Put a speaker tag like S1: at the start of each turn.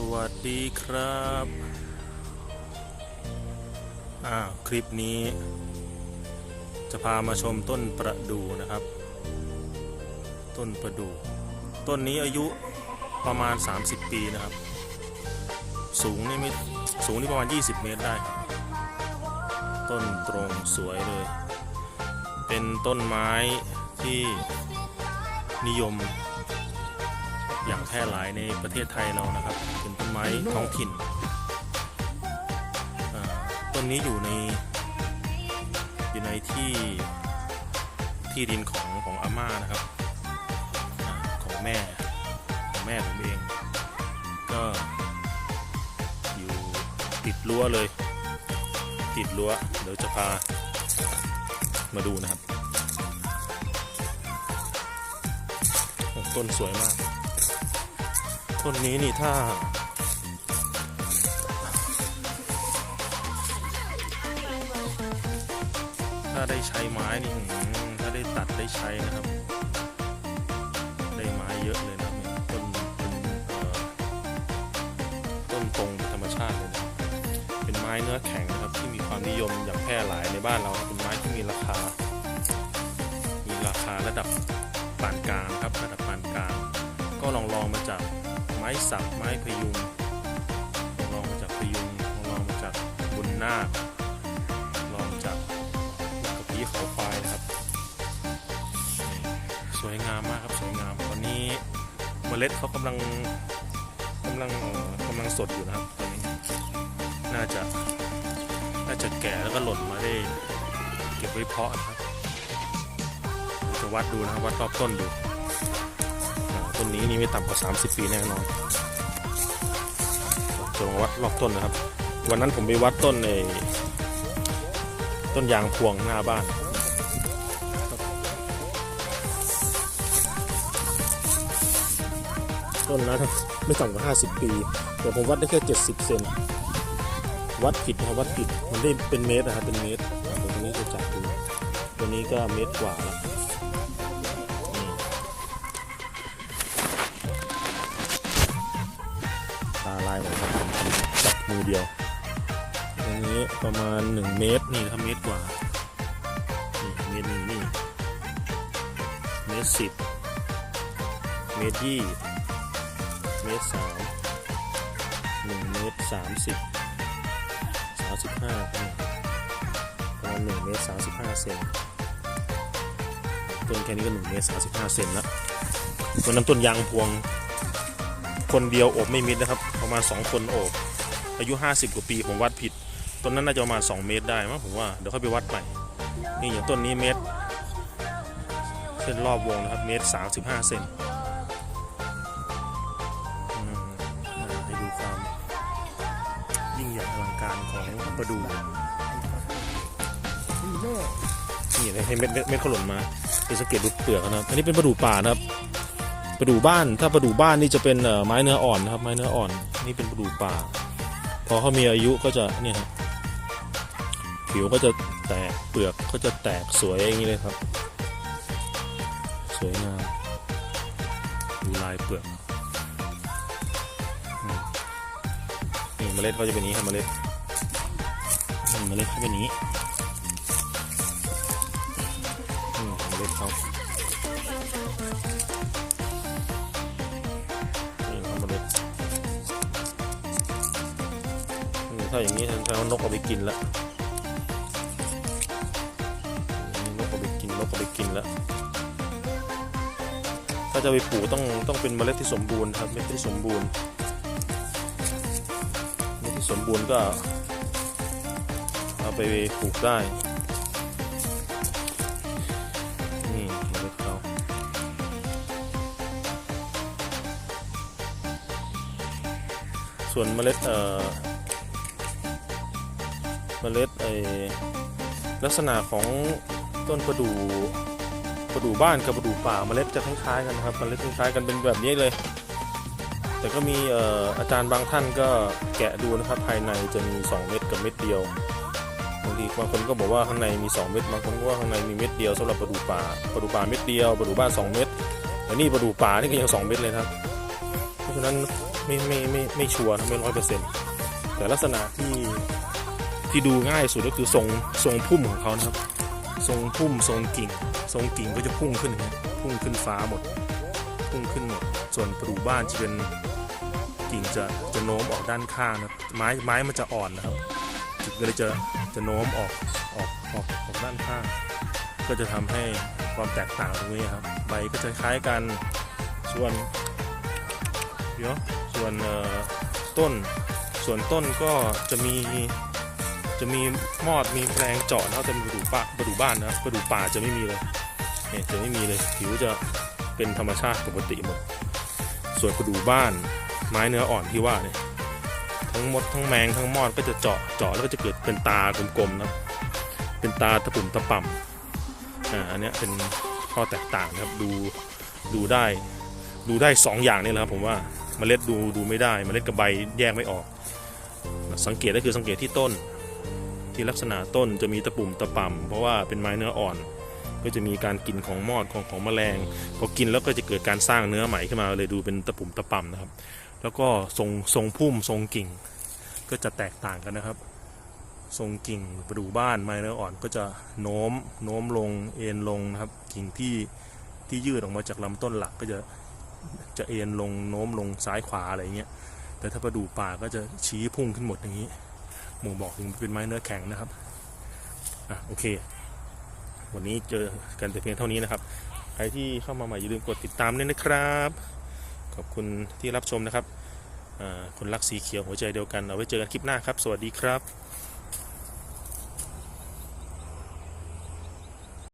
S1: สวัสดีครับอ่าคลิปนี้ จะพามาชมต้นประดู่นะครับ ต้นประดู่ต้นนี้อายุประมาณ 30 ปีนะครับ สูงนี่ไม่สูงนี่ประมาณ 20 เมตรได้ครับต้นตรงสวยเลย เป็นต้นไม้ที่นิยม อย่างแพร่หลายในประเทศไทยเรานะครับเป็นต้นไม้ท้องถิ่นต้นนี้อยู่ในอยู่ในที่ที่ดินของของอาม่านะครับอของแม่ของแม่ผมเอง ก็อยู่ติดรั้วเลย ติดรั้วเดี๋ยวจะพามาดูนะครับ ต้นสวยมาก ต้นนี้นี่ถ้า ถ้าได้ใช้ไม้นี่ถ้าได้ตัดได้ใช้นะครับ ได้ไม้เยอะเลยนะเนี่ยต้นเป็นต้นตรงธรรมชาติเลยนะเป็นไม้เนื้อแข็งนะครับ ที่มีความนิยมอย่างแพร่หลายในบ้านเราเป็นไม้ที่มีราคา มีราคาระดับปานกลางครับระดับปานกลางก็ลองลองมาจาก ม้สักไม้พยุงลองมาจากพยุงลองมาจากบุญนาคลองจากกระพีเขาควายนะครับ สวยงามมากครับสวยงามตอนนี้เมล็ดเขากำลังกำลังอ่อกำลังสดอยู่นะครับตอนนี้น่าจะน่าจะแก่แล้วก็หล่นมาได้เก็บไว้เพาะนะครับจะวัดดูนะครับวัดรอบต้นดู ต้นนี้นี่ไม่ต่ำกว่า 30 ปีแน่นอนจะลองวัดรอบต้นนะครับ วันนั้นผมไปวัดต้นในต้นยางพวงหน้าบ้านต้นนั้นไม่ต่ำกว่า 50 ปี แต่ผมวัดได้แค่ 70 เซน วัดผิดนะวัดผิด มันได้เป็นเมตรนะครับเป็นเมตรอ่าเดี๋ยวตรงนี้จะจับดูตัวนี้ก็เมตรกว่าแล้ว ตาลายหมดครับจับมือเดียวตรงนี้ประมาณ 1 เมตรนี่ครับเมตรกว่า นี่เมตรนึ่นี่เมตรสิบเมตรยี่เมตรสามหนึ่งเมตรสามสิบสามสิบห้าประมาณหนึ่งเมตรสามสิบห้าเซนต้นแค่นี้ก็หนึ่งเมตรสามสิบห้าเซนละต้นนั้นต้นยางพวง คนเดียวโอบไม่มิดนะครับ ประมาณ 2 คนโอบ อายุ 50 กว่าปีผมวัดผิด ต้นนั้นน่าจะประมาณ 2 เมตรได้มั้งผมว่า เดี๋ยวค่อยไปวัดใหม่ นี่อย่างต้นนี้เมตรเส้นรอบวงนะครับ เมตร 35 เซนให้ดูความยิ่งใหญ่อลังการของประดูนี่เลยให้เม็ดเม็ดเม็ดเขาหล่นมาเป็นสังเกตดูเปลือกนะครับ อันนี้เป็นประดูป่านะครับ ประดู่บ้าน ถ้าประดู่บ้านนี่จะเป็นไม้เนื้ออ่อนนะครับ ไม้เนื้ออ่อน นี่เป็นประดู่ป่า พอเขามีอายุก็จะเนี่ยครับผิวก็จะแตก เปลือกก็จะแตกสวยอย่างนี้เลยครับ สวยงาม ดูลายเปลือกนี่เมล็ดเขาจะเป็นนี้ครับเมล็ดมเมล็ดเขาเป็นนี้อืมเมล็ดเขา ถ้าอย่างนี้แสดงว่านกเอาไปกินแล้วนี่นกเอาไปกินนกเอาไปกินแล้ว ถ้าจะไปปลูกต้องต้องเป็นเมล็ดที่สมบูรณ์ครับเมล็ดที่สมบูรณ์เมล็ดที่สมบูรณ์ก็เอาไปปลูกได้นี่เมล็ดเขาส่วนเมล็ดเอ่อ เมล็ดไอลักษณะของต้นประดู่ประดู่บ้านกับประดู่ป่าเมล็ดจะคล้ายๆกันนะครับเมล็ดคล้ายๆกันเป็นแบบนี้เลย แต่ก็มีอออาจารย์บางท่านก็แกะดูนะครับภายในจะมี 2 เม็ดกับเม็ดเดียวบางทีบางคนก็บอกว่าข้างในมี 2 เม็ดบางคนก็ว่าข้างในมีเม็ดเดียวสำหรับประดู่ป่าประดู่ป่าเม็ดเดียวประดู่บ้าน 2 เม็ดแต่นี่ประดู่ป่านี่ก็ยัง 2 เม็ดเลยครับ เพราะฉะนั้นไม่ไม่ไม่ไม่ชัวร์ไม่ร้อยเปอร์เซ็นต์แต่ลักษณะที่ ที่ดูง่ายสุดก็คือทรงทรงพุ่มของเขานะครับ ทรงพุ่มทรงกิ่ง ทรงกิ่งก็จะพุ่งขึ้นอย่างเงี้ยพุ่งขึ้นฟ้าหมด พุ่งขึ้นหมด ส่วนประตูบ้านจะเป็นกิ่งจะจะโน้มออกด้านข้างนะครับไม้ไม้มันจะอ่อนนะครับกิ่งก็เลยจะจะโน้มออกออกออกออกด้านข้าง ก็จะทำให้ความแตกต่างตรงนี้ครับใบก็จะคล้ายกันส่วนเดี๋ยวส่วนเอ่อต้นส่วนต้นก็จะมี จะมีมอดมีแรงเจาะนะครับแต่ประดูป่าประดูบ้านนะครับประดูป่าจะไม่มีเลยเนี่ยจะไม่มีเลยผิวจะเป็นธรรมชาติปกติหมด ส่วนประดูบ้านไม้เนื้ออ่อนที่ว่าเนี่ยทั้งมดทั้งแมงทั้งมอดก็จะเจาะเจาะแล้วก็จะเกิดเป็นตากลมๆนะเป็นตาตะปุ่มตะป่ำอ่าอันเนี้ยเป็นข้อแตกต่างนะครับดูดูได้ดูได้สองอย่างนี่แหละครับผมว่าเมล็ดดูดูไม่ได้เมล็ดกับใบแยกไม่ออก สังเกตก็คือสังเกตที่ต้น ที่ลักษณะต้นจะมีตะปุ่มตะป่ำเพราะว่าเป็นไม้เนื้ออ่อน ก็จะมีการกินของมอดของของแมลงพอกินแล้วก็จะเกิดการสร้างเนื้อใหม่ขึ้นมาเลยดูเป็นตะปุ่มตะป่ำนะครับ แล้วก็ทรงทรงพุ่มทรงกิ่ง ก็จะแตกต่างกันนะครับ ทรงกิ่งประดูบ้านไม้เนื้ออ่อนก็จะโน้มโน้มลงเอ็นลงนะครับ กิ่งที่ที่ยืดออกมาจากลำต้นหลักก็จะจะเอ็นลงโน้มลงซ้ายขวาอะไรเงี้ยแต่ถ้าประดูป่าก็จะชี้พุ่งขึ้นหมดอย่างนี้ หมูบอกถึงเป็นไม้เนื้อแข็งนะครับอะโอเค วันนี้เจอกันแต่เพียงเท่านี้นะครับ ใครที่เข้ามาใหม่อย่าลืมกดติดตามด้วยนะครับ ขอบคุณที่รับชมนะครับอ่าคนรักสีเขียวหัวใจเดียวกัน เอาไว้เจอกันคลิปหน้าครับ สวัสดีครับ